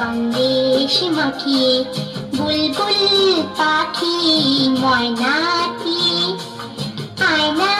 সন্দেশ মাখিয়ে বুলবুল পাখি ময়নাটি আয়না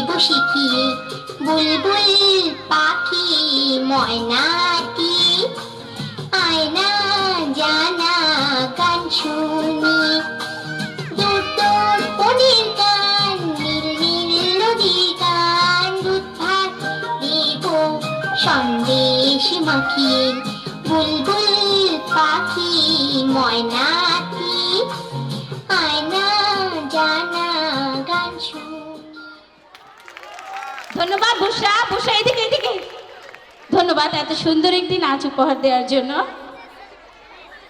শিখিয়ে বুলবুল পাখি ময়নাটি আয়না জানা গান শুনি। দেব। সন্দেশ মাখিয়ে বুলবুল পাখি ময়নাটি ধন্যবাদ বুসরা বুসরা এদিকে এদিকে। ধন্যবাদ এত সুন্দর একটি নাচ উপহার দেওয়ার জন্য।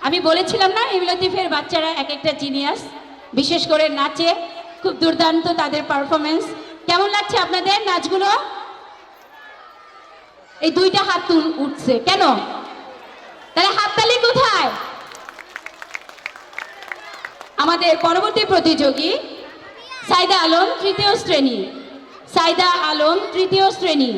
আমি বলেছিলাম না এই লতিফের বাচ্চারা এক একটা জিনিয়াস বিশেষ করে নাচে খুব দুর্দান্ত তাদের পারফরমেন্স কেমন লাগছে আপনাদের নাচগুলো? এই দুইটা হাত উঠছে, কেন? তাহলে হাততালি কোথায়? আমাদের পরবর্তী প্রতিযোগী সাইদা আলম তৃতীয় শ্রেণি। সাইদা আলম তৃতীয় শ্রেণি।